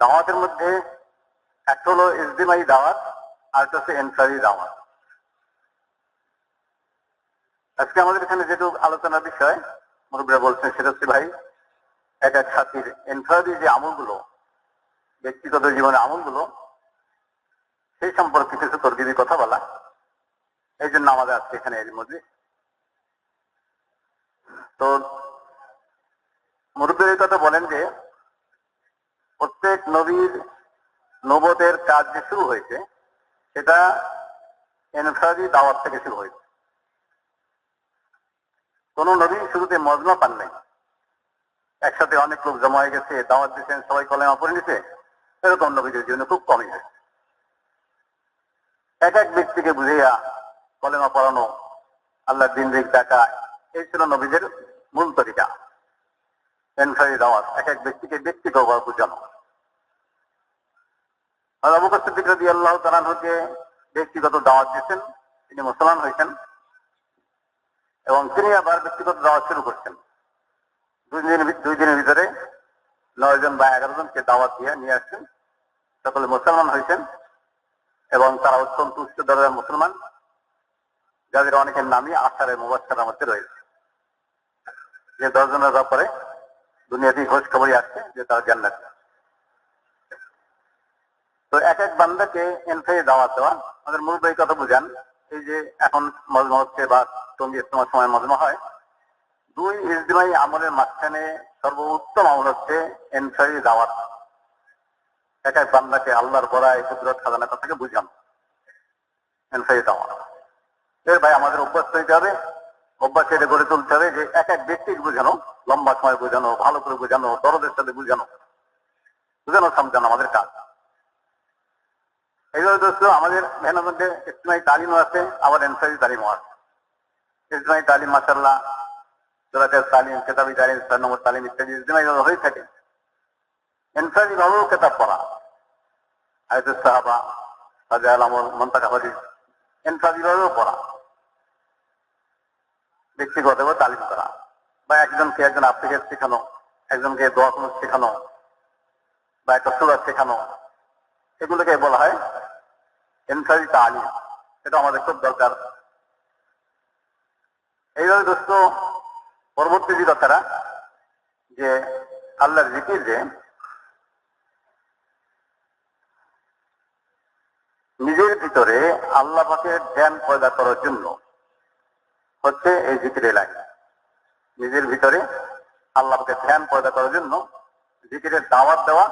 দাওয়াতের মধ্যে একটা হলো ইজদিমাই দাওয়াত, আর একটা হচ্ছে এনসারি দাওয়াত। আজকে আমাদের এখানে যেটু আলোচনার বিষয়, মুরব্বীরা বলছেন সেটা হচ্ছে ভাই, এক এক সাথীর এনফারি যে আমলগুলো, ব্যক্তিগত জীবনে আমলগুলো, সেই সম্পর্কে কিছু তর্কিদি কথা বলা। এই জন্য আমাদের আজকে এখানে এর মধ্যে। তো মুরব্বীর কথা বলেন যে, প্রত্যেক নবীর নবতের কাজ যে শুরু হয়েছে, সেটা এনফারি দাওয়াত থেকে শুরু হয়েছে। কোন নবী শুরুতে মজমা পান নাই। একসাথে অনেক লোক জমা হয়ে গেছে, দাওয়াত দিচ্ছেন সবাই কলেমা পড়ে নিছে এরকম নবীদের জন্য খুব কমই হয়েছে। এক এক ব্যক্তিকে বুঝিয়া কলেমা পড়ানো আল্লাহ দিন দিক দেখা এই ছিল নবীদের মূল তরিকা। এনফারি দাওয়াত, এক এক ব্যক্তিকে ব্যক্তিগত বুঝানো। তাআলা হতে ব্যক্তিগত দাওয়াত দিয়েছেন। তিনি মুসলমান হয়েছেন এবং তিনি আবার ব্যক্তিগত দাওয়াত শুরু করছেন। দুই দিন দুই দিনের ভিতরে নয় জন বা এগারো জনকে দাওয়াত দিয়ে নিয়ে আসছেন। সকলে মুসলমান হয়েছেন এবং তারা অত্যন্ত উচ্চ দরের মুসলমান, যাদের অনেকের নামই আশারের মুবাসার মধ্যে রয়েছে। যে দশজনের ব্যাপারে দুনিয়াতেই খোঁজ খবরই আসছে যে তারা জান্নাত তো এক এক বান্দাকে এনফাই দাওয়াত দেওয়া। আমাদের মূল বই কথা বুঝান, এই যে এখন মজমা হচ্ছে বা টঙ্গি ইস্তমার সময় মজমা হয়। দুই ইজদিমাই আমলের মাঝখানে সর্বোত্তম আমল হচ্ছে এনফারি দাওয়াত। এক এক বান্দাকে আল্লাহর বড়াই, কুদরত, খাজানা কথাকে বুঝান। এনফারি দাওয়াত। এর ভাই, আমাদের অভ্যাস তৈরি হবে। অভ্যাস এটা গড়ে তুলতে হবে যে এক এক ব্যক্তিকে বোঝানো। লম্বা সময় বোঝানো, ভালো করে বোঝানো, দরদের সাথে বোঝানো। বুঝানো সমঝানো আমাদের কাজ। এইভাবে দোস্ত, আমাদের মেহনত মধ্যে ইসলামী তালিমও আছে, আবার এনসারি তালিমও আছে। ইসলামী তালিম মাসাল্লাহ সুরাতের তালিম, কেতাবি তালিম, ছয় নম্বর তালিম ইত্যাদি ইসলামী হয়ে থাকে। এনসারি ভাবেও কেতাব পড়া। আয়তুল সাহাবা সাজাল আমল মন্তাকা হরিস এনসারি ভাবেও পড়া। ব্যক্তিগতভাবে তালিম করা। বা একজনকে একজন আফ্রিকে শেখানো, একজনকে দোয়া কোনো শেখানো বা একটা সুরাত শেখানো, এগুলোকে বলা হয় এনসারি তালিম। এটা আমাদের খুব দরকার। এইভাবে দোস্ত, পরবর্তী যে কথাটা, যে আল্লাহর জিকির যে নিজের ভিতরে আল্লাহ পাকে ধ্যান পয়দা করার জন্য হচ্ছে এই জিকির এলাকা নিজের ভিতরে আল্লাহকে ধ্যান পয়দা করার জন্য জিকিরের দাওয়াত দেওয়া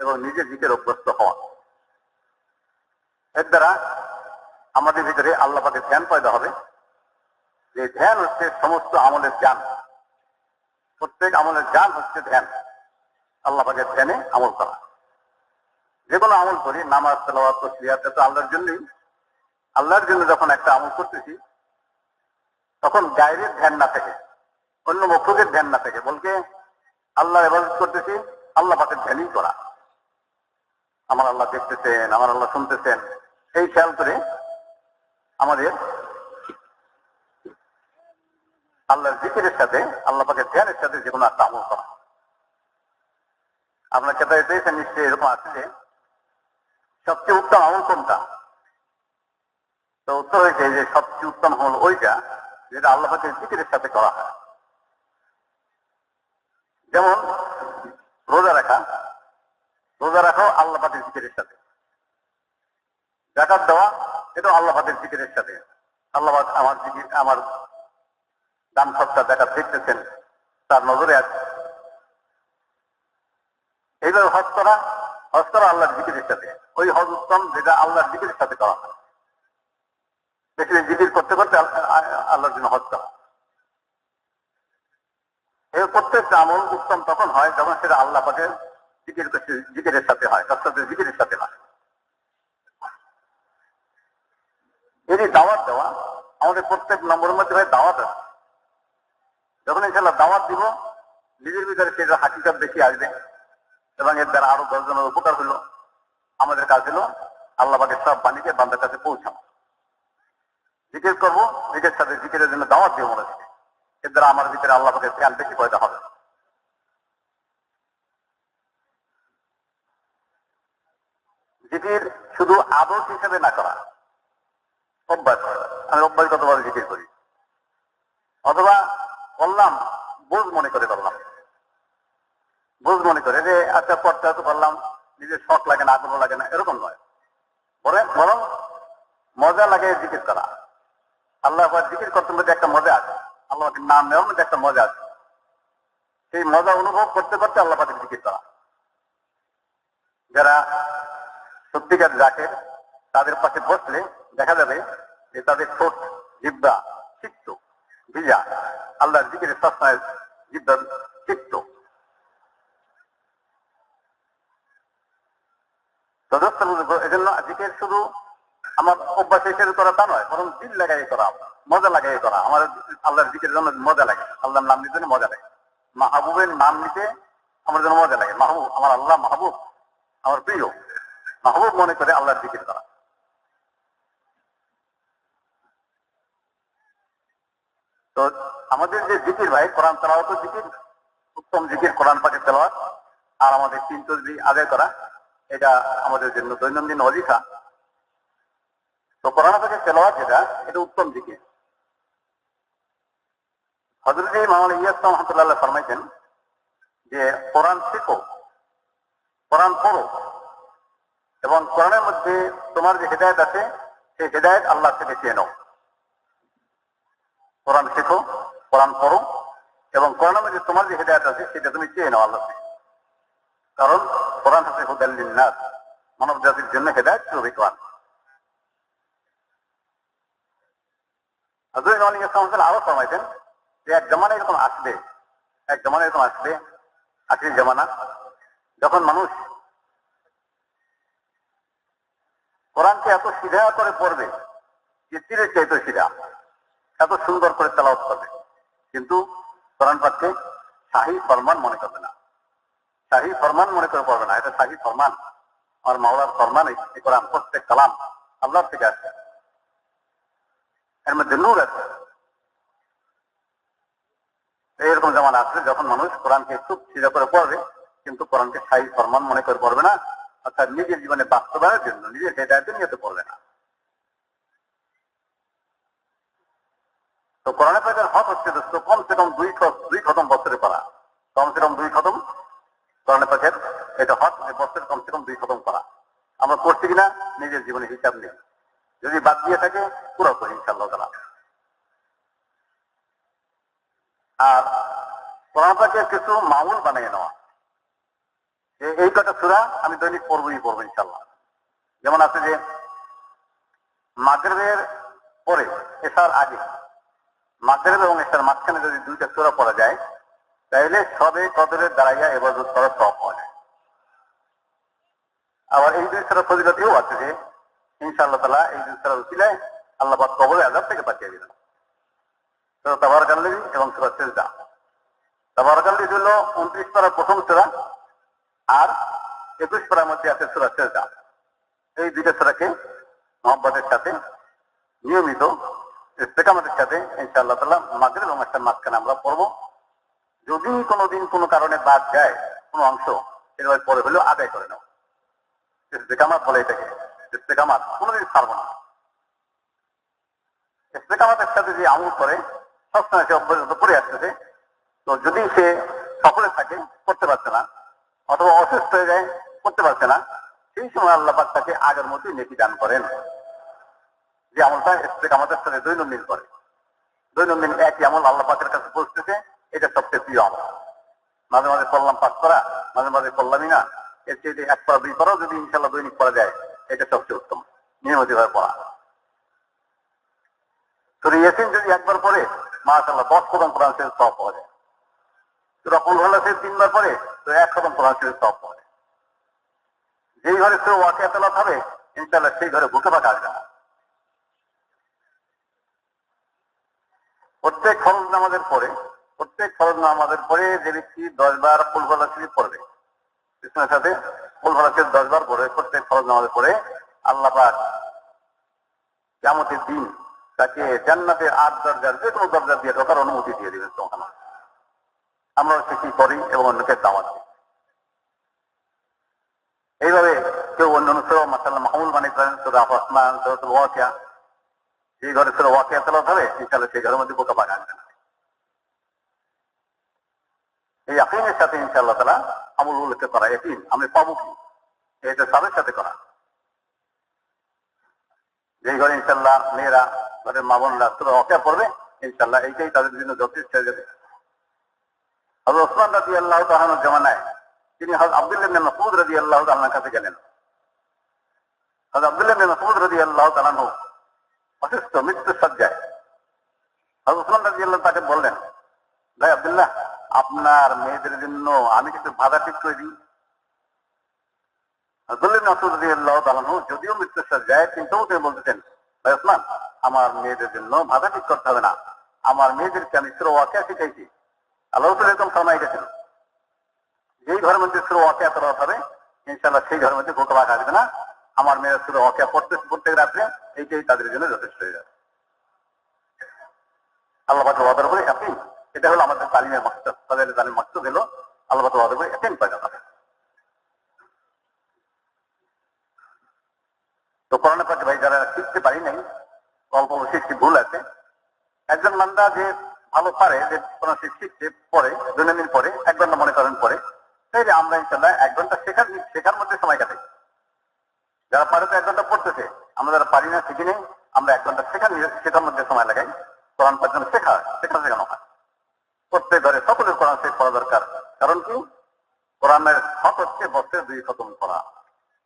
এবং নিজের জিকের অভ্যস্ত হওয়া। এর দ্বারা আমাদের ভিতরে আল্লাহ পাকে ধ্যান পয়দা হবে। যে ধ্যান হচ্ছে সমস্ত আমলের জ্ঞান প্রত্যেক আমলের জ্ঞান হচ্ছে ধ্যান। আল্লাহ ধ্যানে আমল করা। যে কোনো আমল করি, নামাজ, তেলাওয়াত তসবিহাত তো আল্লাহর জন্যই। আল্লাহর জন্য যখন একটা আমল করতেছি, তখন গায়ের ধ্যান না থাকে অন্য মক্ষকের ধ্যান না থাকে। বলকে আল্লাহ এবাদত করতেছি, আল্লাহ পাকের ধ্যানই করা। আমার আল্লাহ দেখতেছেন, আমার আল্লাহ শুনতেছেন। এই খেয়াল করে আমাদের আল্লাহর জিকিরের সাথে, আল্লাহ পাকের ধ্যানের সাথে যে কোনো একটা আমল করা। আপনার কেতাবে পেয়েছেন, নিশ্চয়ই এরকম যে সবচেয়ে উত্তম আমল কোনটা? তো উত্তর হয়েছে যে সবচেয়ে উত্তম আমল ওইটা, যেটা আল্লাহ পাকের জিকিরের সাথে করা হয়। যেমন রোজা রাখা, রোজা রাখাও আল্লাহ পাকের জিকিরের সাথে। জাকাত দেওয়া, এটাও আল্লাহ পাকের জিকিরের সাথে। আল্লাহ আমার জিকির, আমার দান সত্তা জাকাত দেখতেছেন তার নজরে আছে। এইভাবে হজ করা হজ করা আল্লাহর জিকিরের সাথে। ওই হজ উত্তম যেটা আল্লাহর জিকিরের সাথে করা হয়। বেশি জিকির করতে করতে আল্লাহর জন্য হজ করা। এই প্রত্যেকটা আমল উত্তম তখন হয়, যখন সেটা আল্লাহ পাকের জিকির জিকিরের সাথে হয় সাথে জিকিরের সাথে হয়। এরই দাওয়াত দেওয়া, আমাদের প্রত্যেক নম্বরের মধ্যে হয় দাওয়াত আছে। যখন ইনশাল্লাহ দাওয়াত দিব, নিজের ভিতরে সেটা হাকিকাত বেশি আসবে, এবং এর দ্বারা আরও দশজনের উপকার হলো, আমাদের কাজ হলো আল্লাহ পাকের সব বাণীকে বান্দার কাছে পৌঁছানো। জিকির করব, নিজের সাথে জিকিরের জন্য দাওয়াত দিব মনে হচ্ছে। এর দ্বারা আমার ভিতরে আল্লাহ পাকের ধ্যান বেশি পয়দা হবে জিকির শুধু আদর্শ হিসেবে না করা অভ্যাস আমি অভ্যাসগতভাবে জিকির করি অথবা বললাম, বোঝ মনে করে করলাম বোঝ মনে করে যে আচ্ছা পড়তে হয়তো বললাম, নিজের শখ লাগে না, আগ্রহ লাগে না, এরকম নয়। বরং মজা লাগে জিকির করা। আল্লাহ জিকির করতে মধ্যে একটা মজা আছে। আল্লাহ পাকের নাম নেওয়ার মধ্যে একটা মজা আছে। সেই মজা অনুভব করতে করতে আল্লাহ পাকের জিকির করা। যারা সত্যিকার জাকের, তাদের পাশে বসলে দেখা যাবে যে তাদের ঠোঁট জিব্বা চিত্ত ভিজা আল্লাহর চিত্ত শুধু আমার অভ্যাস হিসেবে করা তা নয়, বরং দিল লাগাই করা, মজা লাগাই করা। আমার আল্লাহর জিকের জন্য মজা লাগে, আল্লাহর নাম নিতে মজা লাগে। মাহবুবের নাম নিতে আমার জন্য মজা লাগে। মাহবুব, আমার আল্লাহ মাহবুব, আমার প্রিয়। মাহবুব মনে করে আল্লাহর জিকির করা। তো আমাদের যে জিকির ভাই, কোরআন তেলাওয়াত জিকির, উত্তম জিকির, কোরআন পাকে তেলাওয়াত, আর আমাদের তিন তসবি আদায় করা, এটা আমাদের জন্য দৈনন্দিন অধিকা তো কোরআন পাকে তেলাওয়াত যেটা, এটা উত্তম জিকির। হজরত মামলা ইয়াস রহমতুল্লাহ ফরমাইছেন যে, কোরআন শেখো, কোরআন পড়ো, এবং কোরআনের মধ্যে তোমার যে হেদায়ত আছে, সেই হেদায়ত আল্লাহ থেকে চেয়ে নাও। কোরআন শেখো, কোরআন পড়ো এবং কোরআনের মধ্যে তোমার যে হেদায়ত আছে সেটা তুমি চেয়ে নাও আল্লাহ কারণ কোরআন হচ্ছে হুদাল্লিন নাস মানব জাতির জন্য হেদায়ত শুরু কোরআন। হজরত ইসলাম আরও ফরমাইছেন যে এক জমানা এরকম আসবে, এক জমানা এরকম আসবে, আখির জমানা, যখন মানুষ কোরআনকে এত সিধা করে পড়বে যে তীরের চাইতে সিধা। এত সুন্দর করে তেলাওয়াত করবে। কিন্তু কোরআন পাককে শাহী ফরমান মনে করবে না। শাহী ফরমান মনে করে পড়বে না, এটা শাহী ফরমান। আমার মাওলার ফরমান এই কোরআন, প্রত্যেক কালাম আল্লাহ থেকে আসছে এর মধ্যে নূর আছে। এরকম যেমন আসলে যখন মানুষ কোরআনকে খুব সিধা করে পড়বে, কিন্তু কোরআনকে শাহী ফরমান মনে করে পড়বে না, অর্থাৎ নিজের জীবনে বাস্তবায়নের জন্য, নিজের হেদায়তের নিয়ে পড়বে না। তো কোরআন পাকের হক হচ্ছে দোস্ত কমসে কম দুই দুই খতম বছরে পড়া কমসে কম দুই খতম। কোরআন পাকের এটা হক যে বছরে কমসে কম দুই খতম করা। আমরা করছি কিনা? নিজের জীবনে হিসাব নেই। যদি বাদ দিয়ে থাকে, পুরো করি ইনশাল্লাহ তালা আর কোরআন পাকের কিছু মামুল বানিয়ে নেওয়া। এই কটা সুরা আমি দৈনিক পড়বই পড়ব ইনশাল্লাহ যেমন আছে যে মাগরেবের পরে এসার আগে মাগরেব এবং এসার মাঝখানে যদি দুইটা সুরা পড়া যায়, তাহলে সবে কদরের দাঁড়াইয়া এবাদত করার সব যায়। আবার এই দুই সারা ফজিলতিও আছে যে, ইনশাআল্লাহ তালা এই দুই সুরা উচিলায় আল্লাহ পাক কবরে আজাব থেকে বাঁচিয়ে দিলেন তো তাবার গাল্লি এবং সুরা সেজদা। তাবার গাল্লি হল উনত্রিশ পারা প্রথম সুরা আর একুশ পারার মধ্যে আছে সুরা সেজদা। এই দুইটা সুরাকে মোহাম্মদের সাথে নিয়মিত ইস্তেকামতের সাথে ইনশাআল্লাহ তাল্লাহ এবং একটা মাঝখানে আমরা পড়ব। যদি কোনোদিন কোনো কারণে বাদ যায় কোনো অংশ এভাবে পরে হলেও আদায় করে নাও। ইস্তেকামাত বলে এটাকে ইস্তেকামাত কোনোদিন ছাড়বো না। ইস্তেকামাতের সাথে যে আমল করে, সবসময় সে অভ্যস্ত পড়ে আসতেছে। তো যদি সে সকলে থাকে করতে পারছে না, অথবা অসুস্থ হয়ে যায় করতে পারছে না, সেই সময় আল্লাহ পাক তাকে আগের মতোই নেকি দান করেন। যে আমলটা আমাদের সাথে দৈনন্দিন করে। দৈনন্দিন একই আমল আল্লাহ পাকের কাছে পৌঁছতেছে এটা সবচেয়ে প্রিয় আমল। মাঝে মাঝে করলাম পাঠ করা, মাঝে মাঝে করলামই না, এর চেয়ে এক পড়া দুই পড়াও যদি ইনশাল্লাহ দৈনিক পড়া যায়, এটা সবচেয়ে উত্তম নিয়মিত ভাবে পড়া। তোর ইয়াসিন যদি একবার পরে মাশাল্লাহ দশ কদম কোরআন শেষ সব পাওয়া যায়। তোরা কোন হল্লা শেষ তিনবার পরে তো এক কদম কোরআন শেষ সব পাওয়া যায়। যেই ঘরে কেউ ওয়াকে তেলাত হবে ইনশাল্লাহ সেই ঘরে বুকে পাকা আসবে না। প্রত্যেক ফরজ নামাজের পরে, প্রত্যেক ফরজ নামাজের পরে যে ব্যক্তি দশ বার ফুলফলা শরীফ পড়বে কৃষ্ণের সাথে ফুলফলা শরীফ দশ বার পড়বে, প্রত্যেক ফরজ নামাজের পরে আল্লাহ পাক কেমতের দিন তাকে জান্নাতের আট দরজার যে কোনো দরজা দিয়ে ঢোকার অনুমতি দিয়ে দিবেন তখন আমরা সেটি করি এবং অন্যকে দাওয়াত দিই। এইভাবে কেউ অন্য অন্য মাসালা রহমান সুরাতুল ওয়াকিয়া যে ঘরে সুরা ওয়াকিয়া তেলাওয়াত হবে ইনশাআল্লাহ সেই ঘরের মধ্যে বোকা বাগান এই আকিমের সাথে ইনশাআল্লাহ তালা আমল উল্লেখ করা একিন আমি পাবো কি? এটা সাবের সাথে করা। যে ঘরে ইনশাল্লাহ মেয়েরা ঘরের মা বোনরা তোরা অপেক্ষা করবে ইনশাল্লাহ এইটাই তাদের জন্য যথেষ্ট হয়ে যাবে। হজরত ওসমান রাজি আল্লাহ তাহানোর জমানায় তিনি হজরত আব্দুল্লাহ বিন মাসউদ রাজি আল্লাহ তাআলার কাছে গেলেন। হজরত আব্দুল্লাহ বিন মাসউদ রাজি আল্লাহ তাআলাহু অসুস্থ, মৃত্যু সজ্জায় তাকে বললেন, ভাই আব্দুল্লাহ, আপনার মেয়েদের জন্য আমি কিছু বাধা ঠিক করে দিই। যদিও মৃত্যু কিন্তু তিনি বলতেছেন, ভাই ওসমান, আমার মেয়েদের জন্য বাধা ঠিক করতে হবে না। আমার মেয়েদেরকে আমি সুরা ওয়াকিয়া শিখাইছি। আল্লাহ এরকম ফরমাই গেছেন যেই ঘরের মধ্যে সুর তলাওয়াত হবে, ইনশাআল্লাহ সেই ঘরের মধ্যে বাঘ আসবে না। আমার মেয়েরা সুর ওয়াকিয়া পড়তে প্রত্যেক রাত্রে এইটাই তাদের জন্য যথেষ্ট হয়ে যাবে। আল্লাহ পাকে করে আপনি এটা হলো আমাদের তালিমের তাদের তালিম আল্লাহ করে যাবে তো করোনা ভাই যারা শিখতে পারি নাই, অল্প একটি ভুল আছে। একজন মান্দা যে ভালো পারে, যে কোন শিখতে পরে দৈনন্দিন পরে এক ঘণ্টা মনে করেন পরে তাই আমরা ইনশাল্লাহ এক ঘণ্টা শেখার শেখার মধ্যে সময় কাটাই যারা পারে তো এক ঘণ্টা পড়তেছে আমরা যারা পারি না শিখি আমরা এক ঘণ্টা শেখার শেখার মধ্যে সময় লাগাই। কোরআন পর্যন্ত শেখা শেখা শেখানো হয়। প্রত্যেক ঘরে সকলের কোরআন শেখ করা দরকার। কারণ কি? কোরআনের হক হচ্ছে বছরে দুই খতম করা।